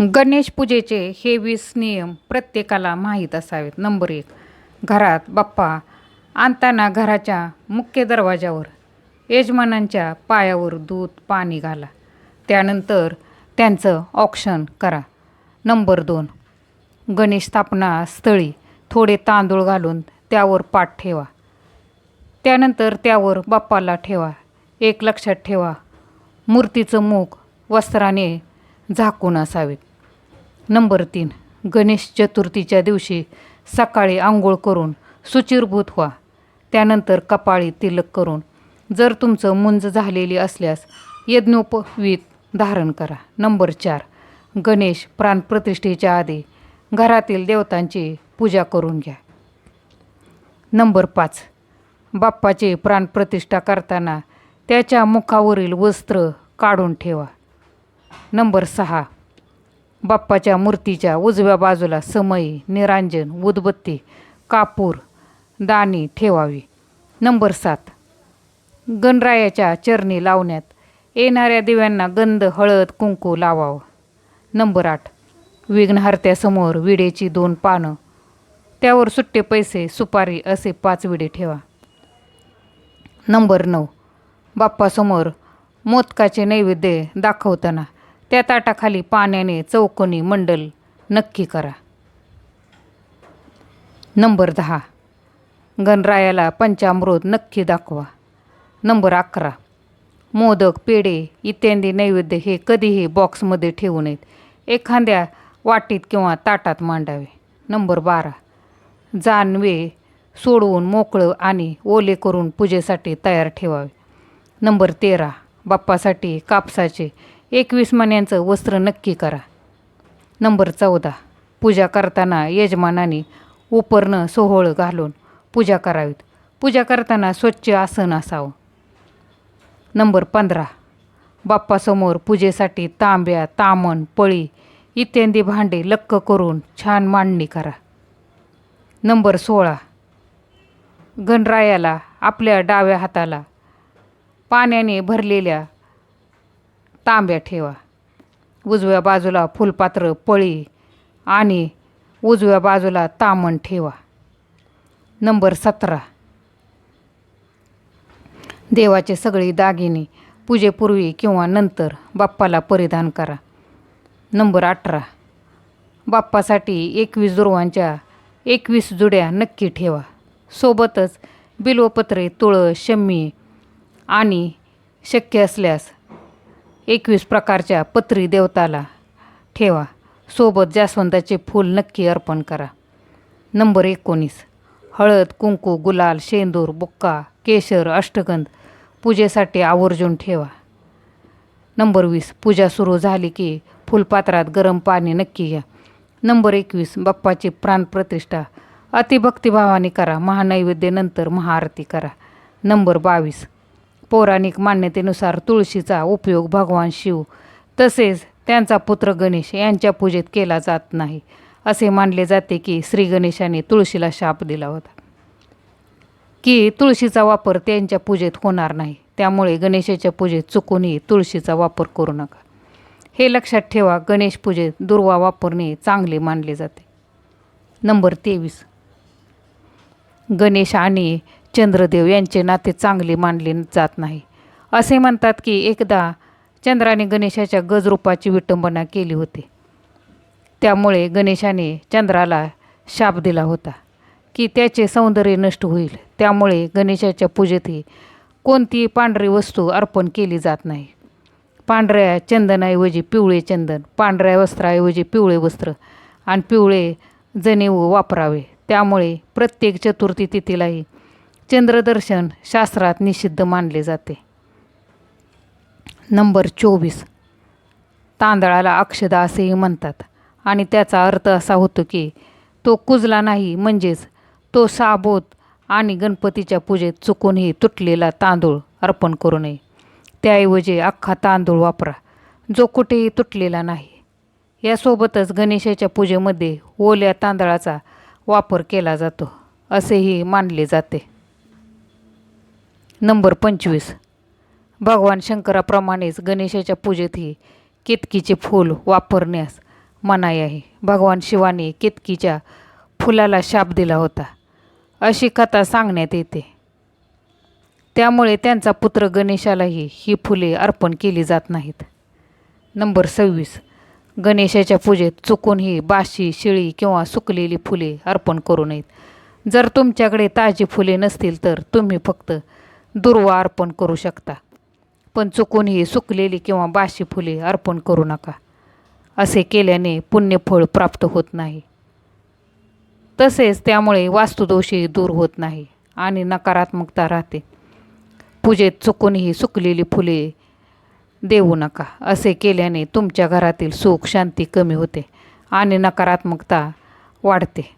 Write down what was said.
गणेश पूजेचे हे वीस नियम प्रत्येकाला माहीत असावेत. नंबर एक घरात बाप्पा आणताना घराच्या मुख्य दरवाजावर यजमानांच्या पायावर दूध पाणी घाला. त्यानंतर त्यांचं ऑक्शन करा. नंबर दोन गणेश स्थापना स्थळी थोडे तांदूळ घालून त्यावर पाठ ठेवा. त्यानंतर त्यावर बाप्पाला ठेवा. एक लक्षात ठेवा मूर्तीचं मुख वस्त्राने झाकून असावे नंबर तीन गणेश चतुर्थीच्या दिवशी सकाळी आंघोळ करून सुचिरभूत व्हा. त्यानंतर कपाळी तिलक करून जर तुमचं मुंज झालेली असल्यास यज्ञोपवीत धारण करा. नंबर चार गणेश प्राणप्रतिष्ठेच्या आधी घरातील देवतांची पूजा करून घ्या. नंबर पाच बाप्पाची प्राणप्रतिष्ठा करताना त्याच्या मुखावरील वस्त्र काढून ठेवा. नंबर सहा बाप्पाच्या मूर्तीच्या उजव्या बाजूला समयी निरांजन उदबत्ती कापूर दाणी ठेवावी. नंबर सात. गणरायाच्या चरणी लावण्यात येणाऱ्या दिव्यांना गंध हळद कुंकू लावावं. नंबर आठ. विघ्नहर्त्यासमोर विडेची दोन पानं. त्यावर सुट्टे पैसे सुपारी असे पाच विडे ठेवा. नंबर नऊ. बाप्पासमोर मोदकाचे नैवेद्य दाखवताना त्या ताटाखाली पाण्याने चौकोनी मंडल नक्की करा. नंबर दहा. गणरायाला पंचामृत नक्की दाखवा. नंबर अकरा. मोदक पेढे इत्यादी नैवेद्य हे कधीही बॉक्समध्ये ठेवू नयेत. एखाद्या वाटीत किंवा ताटात मांडावे. नंबर बारा. जानवे सोडवून मोकळं आणि ओले करून पूजेसाठी तयार ठेवावे. नंबर तेरा. बाप्पासाठी कापसाचे एकवीस मण्यांचं वस्त्र नक्की करा. नंबर चौदा. पूजा करताना यजमानाने उपरणं सोहळं घालून पूजा करावीत. पूजा करताना स्वच्छ आसन असावं. नंबर पंधरा. बाप्पासमोर पूजेसाठी तांब्या तामण पळी इत्यादी भांडे लक्क करून छान मांडणी करा. नंबर सोळा. गणरायाला आपल्या डाव्या हाताला पाण्याने भरलेल्या तांब्या ठेवा. उजव्या बाजूला फुलपात्र पळी आणि उजव्या बाजूला तामण ठेवा. नंबर सतरा. देवाचे सगळे दागिने पूजेपूर्वी किंवा नंतर बाप्पाला परिधान करा. नंबर अठरा. बाप्पासाठी एकवीस दुर्वांच्या एकवीस जुड्या नक्की ठेवा. सोबतच बिल्वपत्रे तुळस शम्मी आणि शक्य असल्यास एकवीस प्रकारच्या पत्री देवताला ठेवा. सोबत जास्वंदाचे फूल नक्की अर्पण करा. नंबर एकोणीस. हळद कुंकू गुलाल शेंदूर बुक्का केशर अष्टगंध पूजेसाठी आवर्जून ठेवा. नंबर वीस. पूजा सुरू झाली की फुलपात्रात गरम पाणी नक्की घ्या. नंबर एकवीस. बाप्पाची प्राणप्रतिष्ठा अतिभक्तिभावाने करा. महानैवेद्यानंतर महाआरती करा. नंबर बावीस. पौराणिक मान्यतेनुसार तुळशीचा उपयोग भगवान शिव तसेच त्यांचा पुत्र गणेश यांच्या पूजेत केला जात नाही असे मानले जाते की श्री गणेशाने तुळशीला शाप दिला होता. की तुळशीचा वापर त्यांच्या पूजेत होणार नाही त्यामुळे गणेशाच्या पूजेत चुकूनही तुळशीचा वापर करू नका. हे लक्षात ठेवा गणेश पूजेत दुर्वा वापरणे चांगले मानले जाते. नंबर तेवीस. गणेश आणि चंद्रदेव यांचे नाते चांगले मानले जात नाही. असे म्हणतात की एकदा चंद्राने गणेशाच्या गजरूपाची विटंबना केली होती. त्यामुळे गणेशाने चंद्राला शाप दिला होता की त्याचे सौंदर्य नष्ट होईल. त्यामुळे गणेशाच्या पूजेतही कोणतीही पांढरी वस्तू अर्पण केली जात नाही. पांढऱ्या चंदनाऐवजी पिवळे चंदन पांढऱ्या वस्त्राऐवजी पिवळे वस्त्र आणि पिवळे जनेऊ वापरावे. त्यामुळे प्रत्येक चतुर्थी तिथीलाही चंद्रदर्शन शास्त्रात निषिद्ध मानले जाते. नंबर चोवीस. तांदळाला अक्षदा असेही म्हणतात आणि त्याचा अर्थ असा होतो की तो कुजला नाही म्हणजेच तो साबोत आणि गणपतीच्या पूजेत चुकूनही तुटलेला तांदूळ अर्पण करू नये. त्याऐवजी अख्खा तांदूळ वापरा जो कुठेही तुटलेला नाही. यासोबतच गणेशाच्या पूजेमध्ये ओल्या तांदळाचा वापर केला जातो असेही मानले जाते. नंबर पंचवीस. भगवान शंकराप्रमाणेच गणेशाच्या पूजेतही केतकीचे फूल वापरण्यास मनाई आहे. भगवान शिवाने केतकीच्या फुलाला शाप दिला होता. अशी कथा सांगण्यात येते. त्यामुळे त्यांचा पुत्र गणेशालाही ही फुले अर्पण केली जात नाहीत. नंबर सव्वीस. गणेशाच्या पूजेत चुकूनही बाशी शिळी किंवा सुकलेली फुले अर्पण करू नयेत. जर तुमच्याकडे ताजी फुले नसतील तर तुम्ही फक्त दुर्वा अर्पण करू शकता. पण चुकूनही सुकलेली किंवा बाशी फुले अर्पण करू नका. असे केल्याने पुण्यफळ प्राप्त होत नाही. तसेच त्यामुळे वास्तुदोषही दूर होत नाही आणि नकारात्मकता राहते. पूजेत चुकूनही सुकलेली फुले देऊ नका. असे केल्याने तुमच्या घरातील सुख शांती कमी होते आणि नकारात्मकता वाढते.